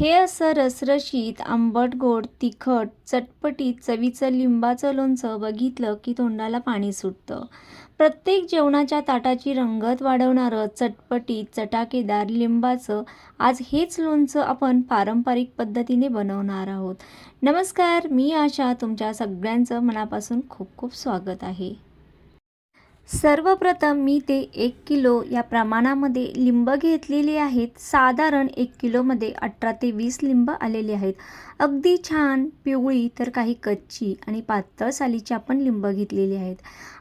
हे असं रसरशीत आंबट गोड तिखट चटपटीत चवीचं लिंबाचं लोणचं बघितलं की तोंडाला पाणी सुटतं. प्रत्येक जेवणाच्या ताटाची रंगत वाढवणारं चटपटीत चटाकेदार लिंबाचं आज हेच लोणचं आपण पारंपरिक पद्धतीने बनवणार आहोत. नमस्कार मी आशा तुमच्या सगळ्यांचं मनापासून खूप खूप स्वागत आहे. सर्वप्रथम मी ते एक किलो या प्रमाणामध्ये लिंब घेतलेली आहेत. साधारण एक किलोमध्ये अठरा ते वीस लिंब आलेले आहेत. अगदी छान पिवळी तर काही कच्ची आणि पातळ सालीची आपण लिंब घेतलेली आहेत.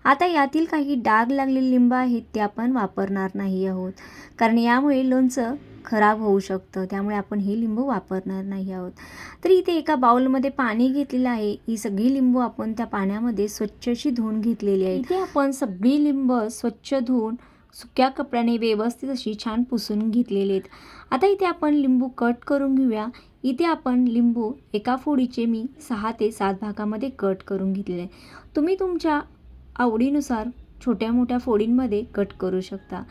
आता यातील काही डाग लागलेले लिंब आहेत ते आपण वापरणार नाही आहोत. कारण यामुळे लोणचं खराब होऊ शकतं. त्यामुळे आपण हे लिंबू वापरणार नाही आहोत. तर इथे एका बाउलमध्ये पाणी घेतलेलं आहे. ही सगळी लिंबू आपण त्या पाण्यामध्ये स्वच्छशी धुवून घेतलेली आहे इथे आपण सगळी लिंब स्वच्छ धुवून सुक्या कपड्याने व्यवस्थित अशी छान पुसून घेतलेली आहेत. आता इथे आपण लिंबू कट करून घेऊया. इथे आपण लिंबू एका फोडीचे मी सहा ते सात भागामध्ये कट करून घेतलेले आहे तुम्ही तुमच्या आवडीनुसार छोट्या मोठ्या फोडींमध्ये कट करू शकता.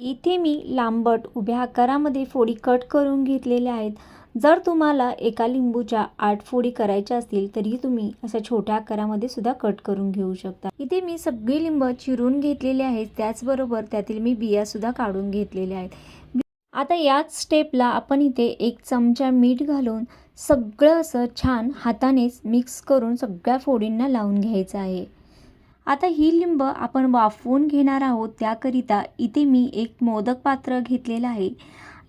इथे मी लांबट उभ्या आकारामध्ये फोडी कट करून घेतलेल्या आहेत. जर तुम्हाला एका लिंबूच्या आठ फोडी करायच्या असतील तरी तुम्ही अशा छोट्या आकारामध्ये सुद्धा कट करून घेऊ शकता. इथे मी सगळी लिंब चिरून घेतलेले आहेत. त्याचबरोबर त्यातील मी बियासुद्धा काढून घेतलेल्या आहेत. आता याच स्टेपला आपण इथे एक चमचा मीठ घालून सगळं असं छान हातानेच मिक्स करून सगळ्या फोडींना लावून घ्यायचं आहे. आता ही लिंब आपण वाफवून घेणार आहोत त्याकरिता इथे मी एक मोदक पात्र घेतलेलं आहे.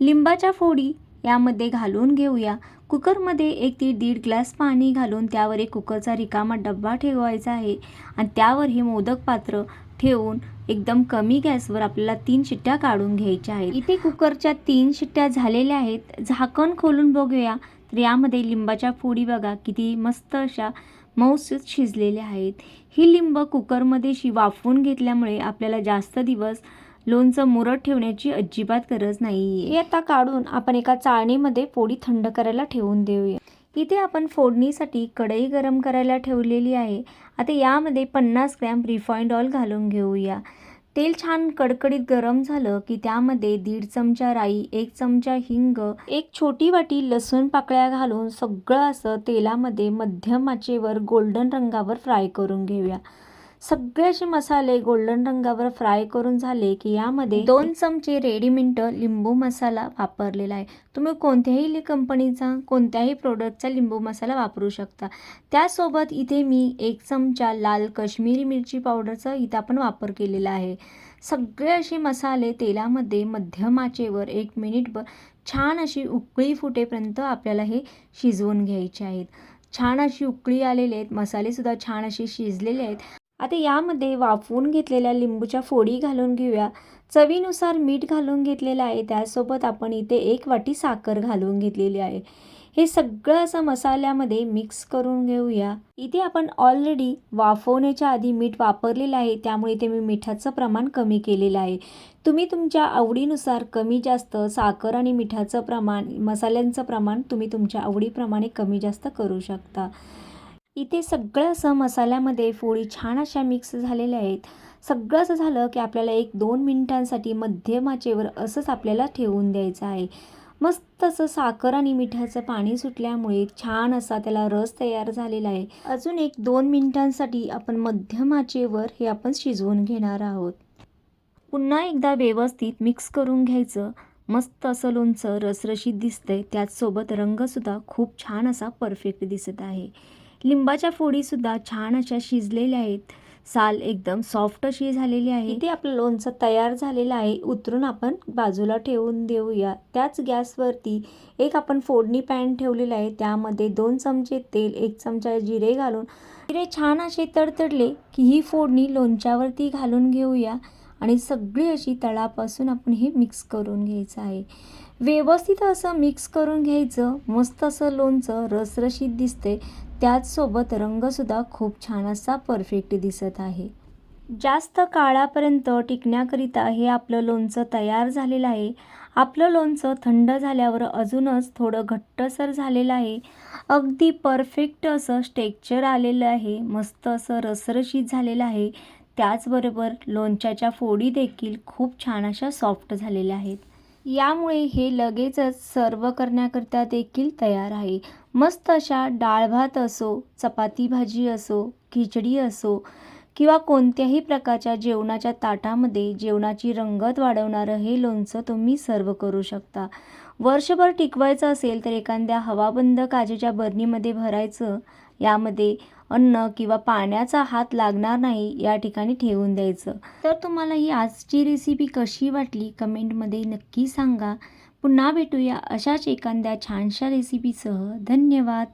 लिंबाच्या फोडी यामध्ये घालून घेऊया. कुकरमध्ये एक ते दीड ग्लास पाणी घालून त्यावर एक कुकरचा रिकामा डब्बा ठेवायचा आहे आणि त्यावर हे मोदक पात्र ठेवून एकदम कमी गॅसवर आपल्याला तीन शिट्ट्या काढून घ्यायच्या आहेत. इथे कुकरच्या तीन शिट्ट्या झालेल्या आहेत. झाकण खोलून बघूया. तर यामध्ये लिंबाच्या फोडी बघा किती मस्त अशा मऊसूत शिजलेले आहेत. ही लिंब कुकरमध्ये शि वाफवून घेतल्यामुळे आपल्याला जास्त दिवस लोणचं मुरत ठेवण्याची अजिबात गरज नाही हे आता काढून आपण एका चाळणीमध्ये पोळी थंड करायला ठेवून देऊया. इथे आपण फोडणीसाठी कढई गरम करायला ठेवलेली आहे. आता यामध्ये पन्नास ग्रॅम रिफाईंड ऑइल घालून घेऊया. तेल छान कडकडीत गरम झालं की त्यामध्ये दीड चमचा राई एक चमचा हिंग एक छोटी वाटी लसूण पाकळ्या घालून सगळं असं तेलामध्ये मध्यम आचेवर गोल्डन रंगावर फ्राय करून घेऊया. सगळे असे मसाले गोल्डन रंगावर फ्राय करून झाले की यामध्ये दोन चमचे रेडीमेंट लिंबू मसाला वापरलेला आहे. तुम्ही कोणत्याही कंपनीचा कोणत्याही प्रोडक्टचा लिंबू मसाला वापरू शकता. त्यासोबत इथे मी एक चमचा लाल कश्मीरी मिरची पावडरचा इथं आपण वापर केलेला आहे. सगळे असे मसाले तेलामध्ये मध्यम आचेवर एक मिनिटभर छान अशी उकळी फुटेपर्यंत आपल्याला हे शिजवून घ्यायचे आहेत. छान अशी उकळी आलेले आहेत. मसालेसुद्धा छान असे शिजलेले आहेत. आता यामध्ये वाफवून घेतलेल्या लिंबूच्या फोडी घालून घेऊया. चवीनुसार मीठ घालून घेतलेलं आहे. त्यासोबत आपण इथे एक वाटी साखर घालून घेतलेली आहे. हे सगळं असं मसाल्यामध्ये मिक्स करून घेऊया. इथे आपण ऑलरेडी वाफवण्याच्या आधी मीठ वापरलेलं आहे. त्यामुळे इथे मी मिठाचं प्रमाण कमी केलेलं आहे. तुम्ही तुमच्या आवडीनुसार कमी जास्त साखर आणि मिठाचं प्रमाण मसाल्यांचं प्रमाण तुम्ही तुमच्या आवडीप्रमाणे कमी जास्त करू शकता. इथे सगळं असं मसाल्यामध्ये फोळी छान अशा मिक्स झालेल्या आहेत. सगळं असं झालं की आपल्याला एक दोन मिनिटांसाठी मध्यमाचेवर असंच आपल्याला ठेवून द्यायचं आहे. मस्त असं साखर आणि मिठाचं पाणी सुटल्यामुळे छान असा त्याला रस तयार झालेला आहे. अजून एक दोन मिनिटांसाठी आपण मध्यमाचेवर हे आपण शिजवून घेणार आहोत. पुन्हा एकदा व्यवस्थित मिक्स करून घ्यायचं. मस्त असं लोणचं रसरशीत दिसतंय. त्याचसोबत रंगसुद्धा खूप छान असा परफेक्ट दिसत आहे. लिंबाच्या फोडीसुद्धा छान अशा शिजलेल्या आहेत. साल एकदम सॉफ्ट अशी झालेली आहे. ते आपलं लोणचं तयार झालेलं आहे उतरून आपण बाजूला ठेवून देऊया. त्याच गॅसवरती एक आपण फोडणी पॅन ठेवलेलं आहे. त्यामध्ये दोन चमचे तेल एक चमचा जिरे घालून. जिरे छान असे तडतडले की ही फोडणी लोणच्यावरती घालून घेऊया आणि सगळी अशी तळापासून आपण हे मिक्स करून घ्यायचं आहे. व्यवस्थित असं मिक्स करून घ्यायचं मस्त असं लोणचं रसरशीत दिसते त्याचसोबत रंगसुद्धा खूप छान असा परफेक्ट दिसत आहे. जास्त काळापर्यंत टिकण्याकरिता हे आपलं लोणचं तयार झालेलं आहे. आपलं लोणचं थंड झाल्यावर अजूनच थोडं घट्टसर झालेलं आहे. अगदी परफेक्ट असं स्टेक्चर आलेलं आहे मस्त असं रसरशीत झालेलं आहे. त्याचबरोबर लोणच्याच्या फोडी देखील खूप छान अशा सॉफ्ट झालेल्या आहेत. यामुळे हे लगेचच सर्व करण्याकरिता देखील तयार आहे. मस्त अशा डाळ भात असो चपाती भाजी असो खिचडी असो किंवा कोणत्याही प्रकारच्या जेवणाच्या ताटामध्ये जेवणाची रंगत वाढवणारं हे लोणचं तुम्ही सर्व करू शकता. वर्षभर टिकवायचं असेल तर एखाद्या हवाबंद काचेच्या बरणीमध्ये भरायचं यामध्ये अन्न किंवा पाण्याचा हात लागणार नाही या ठिकाणी ठेवून द्यायचं. तर तुम्हाला ही आजची रेसिपी कशी वाटली कमेंटमध्ये नक्की सांगा. पुन्हा भेटूया अशाच एखाद्या छानशा रेसिपीसह धन्यवाद.